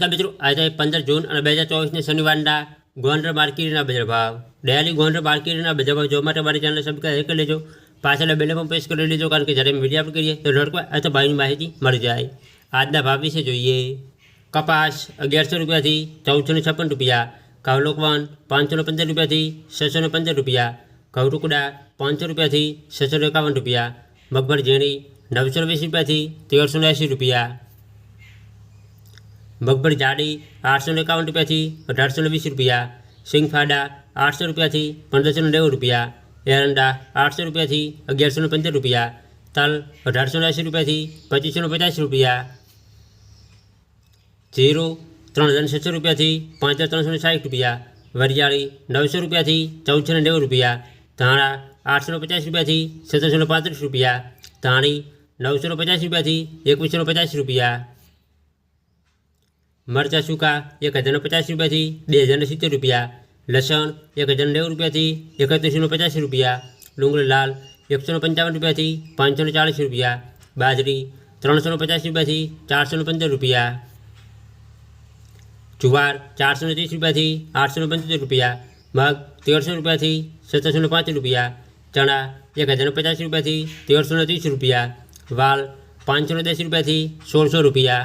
નમસ્કાર મિત્રો આજે પંદર જૂન અને બે હજાર ચોવીસની શનિવારના ગોંડલ માર્કેટના બજાર ભાવ ડેલી ગોંડલ માર્કેટના બજાર ભાવ જોવા માટે મારી ચેનલ સબસ્ક્રાઈબ કરી લેજો પાછળ બેલે પણ પ્રેસ કરી લેજો કારણ કે જ્યારે વિડીયો અપલોડ કરીએ તો નોટમાં અથવા ભાવની માહિતી મળી જાય આજના ભાવ વિશે જોઈએ કપાસ અગિયારસો રૂપિયાથી ચૌદસો ને છપ્પન રૂપિયા કાવલોકવાન પાંચસો ને પંદર રૂપિયાથી છસો ને પંદર રૂપિયા ઘઉં ટુકડા પાંચસો રૂપિયાથી છસો ને એકાવન રૂપિયા મગફળી ઝીણી નવસો ને વીસ રૂપિયાથી તેરસો ને એંસી રૂપિયા મગફળી જાડી આઠસો ને એકાવન રૂપિયાથી અઢારસો વીસ રૂપિયા, સિંગફાડા આઠસો રૂપિયાથી પંદરસો નેવું રૂપિયા, એરંડા આઠસો રૂપિયાથી અગિયારસો પંદર રૂપિયા, તલ અઢારસો એંસી રૂપિયાથી પચીસો પચાસ રૂપિયા, જીરું ત્રણ હજાર છસો રૂપિયાથી પાંચ હજાર ત્રણસો સાઠ રૂપિયા, વરિયાળી નવસો રૂપિયાથી ચૌદસો ને નેવું રૂપિયા, ધાણા આઠસો પચાસ રૂપિયાથી સત્તરસો પાંત્રીસ રૂપિયા, ધાણી નવસો પચાસ રૂપિયાથી એકવીસો પચાસ રૂપિયા મરચાં સૂકા એક હજારને પચાસ રૂપિયાથી બે હજારને સિત્તેર રૂપિયા લસણ એક હજાર નેવું રૂપિયાથી એકત્રીસો પચાસ રૂપિયા ડુંગળી લાલ એકસો પંચાવન રૂપિયાથી પાંચસો ને ચાળીસ રૂપિયા બાજરી ત્રણસો પચાસ રૂપિયાથી ચારસો ને પંદર રૂપિયા જુવાર ચારસો ને ત્રીસ રૂપિયાથી આઠસો ને પંચોતેર રૂપિયા મગ તેરસો રૂપિયાથી સત્તરસો ને પાંચ રૂપિયા ચણા એક હજાર પચાસ રૂપિયાથી તેરસો ને ત્રીસ રૂપિયા વાલ પાંચસો ને દસ રૂપિયાથી સોળસો રૂપિયા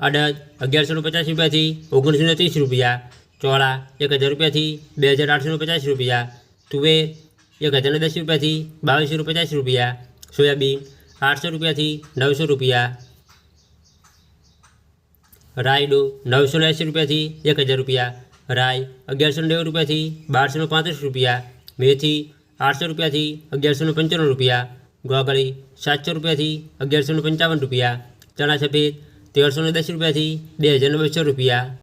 અડદ અગિયારસો પચાસ રૂપિયાથી ઓગણીસો ત્રીસ રૂપિયા, ચોળા એક હજાર રૂપિયાથી બે હજાર આઠસો પચાસ રૂપિયા, તુવેર એક હજાર દસ રૂપિયાથી બાવીસો પચાસ રૂપિયા, સોયાબીન આઠસો રૂપિયાથી નવસો રૂપિયા, રાયડો નવસો એંસી રૂપિયાથી એક હજાર રૂપિયા રાય અગિયારસો નેવું રૂપિયાથી બારસો પાંત્રીસ રૂપિયા, મેથી આઠસો રૂપિયાથી અગિયારસો પંચાણું રૂપિયા, ગોગળી સાતસો રૂપિયાથી અગિયારસો પંચાવન રૂપિયા, ચણા સફેદ તેરસો ને દસ રૂપિયાથી બે હજાર ને બસો રૂપિયા.